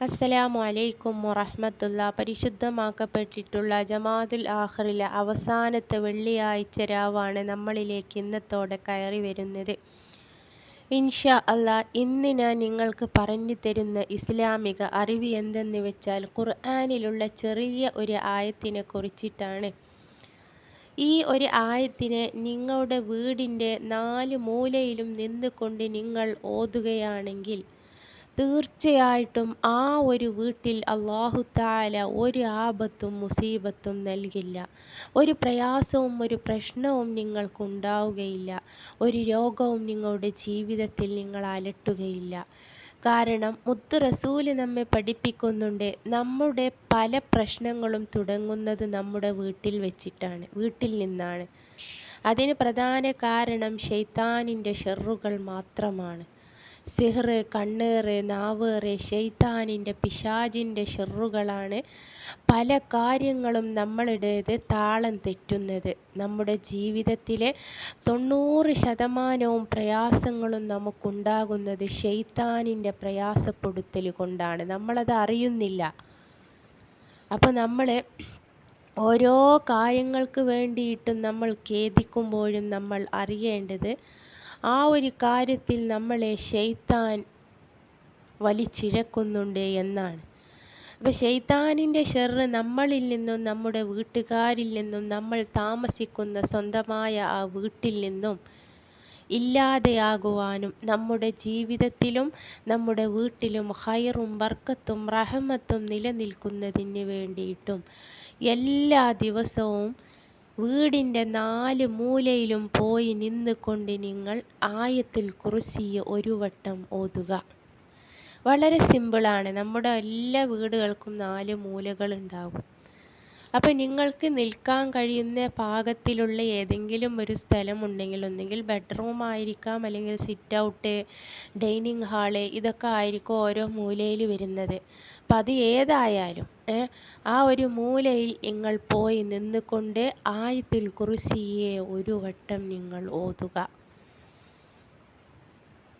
അസ്സലാമു അലൈക്കും വറഹ്മത്തുള്ള പരിശുദ്ധമാക്കപ്പെട്ടിട്ടുള്ള ജമാഅത്തുൽ ആഹ്റിലെ അവസാനത്തെ വെള്ളിയാഴ്ച രാവാണ് നമ്മളിലേക്ക് ഇന്നത്തോടെ കയറി വരുന്നത്. ഇൻഷാ അല്ല ഇന്ന് ഞാൻ നിങ്ങൾക്ക് പറഞ്ഞു തരുന്ന ഇസ്ലാമിക അറിവ് എന്തെന്ന് വെച്ചാൽ ഖുർആാനിലുള്ള ചെറിയ ഒരു ആയത്തിനെ കുറിച്ചിട്ടാണ്. ഈ ഒരു ആയത്തിനെ നിങ്ങളുടെ വീടിന്റെ നാല് മൂലയിലും നിന്നുകൊണ്ട് നിങ്ങൾ ഓതുകയാണെങ്കിൽ തീർച്ചയായിട്ടും ആ ഒരു വീട്ടിൽ അള്ളാഹു താല ഒരു ആപത്തും മുസീബത്തും നൽകില്ല. ഒരു പ്രയാസവും ഒരു പ്രശ്നവും നിങ്ങൾക്കുണ്ടാവുകയില്ല. ഒരു രോഗവും നിങ്ങളുടെ ജീവിതത്തിൽ നിങ്ങൾ അലട്ടുകയില്ല. കാരണം മുത്ത് റസൂൽ നമ്മെ പഠിപ്പിക്കുന്നുണ്ട്. നമ്മുടെ പല പ്രശ്നങ്ങളും തുടങ്ങുന്നത് നമ്മുടെ വീട്ടിൽ വെച്ചിട്ടാണ് വീട്ടിൽ നിന്നാണ്. അതിന് പ്രധാന കാരണം ഷെയ്ത്താനിന്റെ ഷെറുകൾ മാത്രമാണ്. സിഹ്റ് കണ്ണേറ് നാവേറ് ഷെയ്ത്താനിന്റെ പിശാചിന്റെ ഷെറുകളാണ് പല കാര്യങ്ങളും നമ്മളുടേത് താളം തെറ്റുന്നത്. നമ്മുടെ ജീവിതത്തിലെ തൊണ്ണൂറ് ശതമാനവും പ്രയാസങ്ങളും നമുക്കുണ്ടാകുന്നത് ഷെയ്ത്താനിന്റെ പ്രയാസപ്പെടുത്തൽ കൊണ്ടാണ്. നമ്മളത് അറിയുന്നില്ല. അപ്പോൾ നമ്മൾ ഓരോ കാര്യങ്ങൾക്ക് വേണ്ടിയിട്ടും നമ്മൾ ഖേദിക്കുമ്പോഴും നമ്മൾ അറിയേണ്ടത് ആ ഒരു കാര്യത്തിൽ നമ്മളെ ഷെയ്ത്താൻ വലിച്ചിഴക്കുന്നുണ്ട് എന്നാണ്. അപ്പോൾ ഷെയ്ത്താനിന്റെ ഷെറ് നമ്മളിൽ നിന്നും നമ്മുടെ വീട്ടുകാരിൽ നിന്നും നമ്മൾ താമസിക്കുന്ന സ്വന്തമായ ആ വീട്ടിൽ നിന്നും ഇല്ലാതെയാകുവാനും നമ്മുടെ ജീവിതത്തിലും നമ്മുടെ വീട്ടിലും ഹൈറും ബർക്കത്തും റഹമത്തും നിലനിൽക്കുന്നതിന് വേണ്ടിയിട്ടും എല്ലാ ദിവസവും വീടിന്റെ നാല് മൂലയിലും പോയി നിന്നുകൊണ്ട് നിങ്ങൾ ആയത്തിൽ കുറിസിയെ ഒരു വട്ടം ഓതുക. വളരെ സിമ്പിളാണ്. നമ്മുടെ എല്ലാ വീടുകൾക്കും നാല് മൂലകൾ ഉണ്ടാകും അപ്പം നിങ്ങൾക്ക് നിൽക്കാൻ കഴിയുന്ന പാകത്തിലുള്ള ഏതെങ്കിലും ഒരു സ്ഥലം ഉണ്ടെങ്കിൽ ഒന്നെങ്കിൽ ബെഡ്റൂം ആയിരിക്കാം അല്ലെങ്കിൽ സിറ്റ് ഔട്ട് ഡൈനിങ് ഹാൾ ഇതൊക്കെ ആയിരിക്കും ഓരോ മൂലയിൽ വരുന്നത്. അപ്പം അത് ഏതായാലും ആ ഒരു മൂലയിൽ നിങ്ങൾ പോയി നിന്നുകൊണ്ട് ആയത്തിൽ കുറിശിയെ ഒരു വട്ടം നിങ്ങൾ ഓതുക.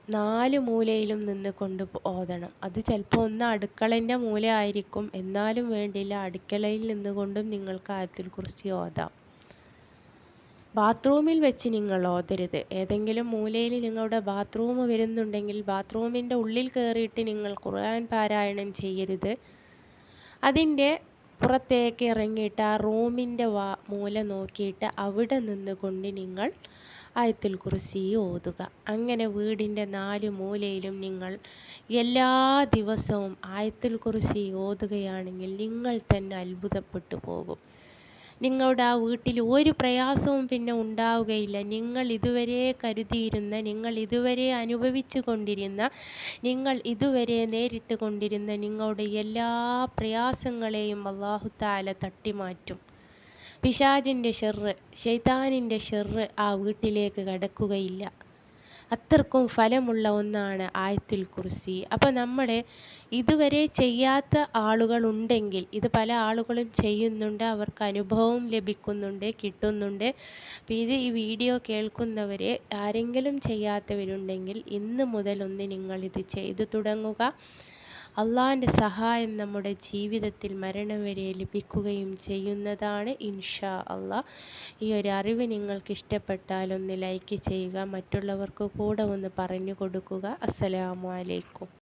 നാല് മൂലയിലും നിന്ന് കൊണ്ട് ഓതണം. അത് ചിലപ്പോൾ ഒന്ന് അടുക്കളന്റെ മൂല ആയിരിക്കും എന്നാലും വേണ്ടില്ല അടുക്കളയിൽ നിന്നുകൊണ്ടും നിങ്ങൾക്ക് ആയത്തിൽ കുറിച്ച് ഓതാം. ബാത്റൂമിൽ വെച്ച് നിങ്ങൾ ഓതരുത്. ഏതെങ്കിലും മൂലയിൽ നിങ്ങളുടെ ബാത്റൂം വരുന്നുണ്ടെങ്കിൽ ബാത്റൂമിന്റെ ഉള്ളിൽ കയറിയിട്ട് നിങ്ങൾ ഖുർആൻ പാരായണം ചെയ്യരുത്. അതിന്റെ പുറത്തേക്ക് ഇറങ്ങിയിട്ട് ആ റൂമിന്റെ വാ മൂല നോക്കിയിട്ട് അവിടെ നിന്നുകൊണ്ട് നിങ്ങൾ ആയത്തുൽ കുറിസി ഓതുക. അങ്ങനെ വീടിന്റെ നാല് മൂലയിലും നിങ്ങൾ എല്ലാ ദിവസവും ആയത്തുൽ കുറിസി ഓതുകയാണെങ്കിൽ നിങ്ങൾ തന്നെ അത്ഭുതപ്പെട്ടു പോകും. നിങ്ങളുടെ ആ വീട്ടിൽ ഒരു പ്രയാസവും പിന്നെ ഉണ്ടാവുകയില്ല. നിങ്ങൾ ഇതുവരെ കരുതിയിരുന്ന നിങ്ങൾ ഇതുവരെ അനുഭവിച്ചു കൊണ്ടിരുന്ന നിങ്ങൾ ഇതുവരെ നേരിട്ട് കൊണ്ടിരുന്ന നിങ്ങളുടെ എല്ലാ പ്രയാസങ്ങളെയും അള്ളാഹു താല തട്ടിമാറ്റും. പിശാചിന്റെ ഷെറ് ഷെയ്ത്താനിന്റെ ഷെറ് ആ വീട്ടിലേക്ക് കടക്കുകയില്ല. അത്രക്കും ഫലമുള്ള ഒന്നാണ് ആയത്തുൽ കുർസി. അപ്പോൾ നമ്മുടെ ഇതുവരെ ചെയ്യാത്ത ആളുകളുണ്ടെങ്കിൽ ഇത് പല ആളുകളും ചെയ്യുന്നുണ്ട് അവർക്ക് അനുഭവം ലഭിക്കുന്നുണ്ട് കിട്ടുന്നുണ്ട്. ഇത് ഈ വീഡിയോ കേൾക്കുന്നവരെ ആരെങ്കിലും ചെയ്യാത്തവരുണ്ടെങ്കിൽ ഇന്ന് മുതൽ ഒന്ന് ഇത് ചെയ്തു തുടങ്ങുക. അള്ളാഹിന്റെ സഹായം നമ്മുടെ ജീവിതത്തിൽ മരണം വരെ ലഭിക്കുകയും ചെയ്യുന്നതാണ് ഇൻഷാ അള്ളാ. ഈ ഒരു അറിവ് നിങ്ങൾക്ക് ഇഷ്ടപ്പെട്ടാൽ ഒന്ന് ലൈക്ക് ചെയ്യുക മറ്റുള്ളവർക്ക് കൂടെ ഒന്ന് പറഞ്ഞു കൊടുക്കുക. അസ്സലാമു അലൈക്കും.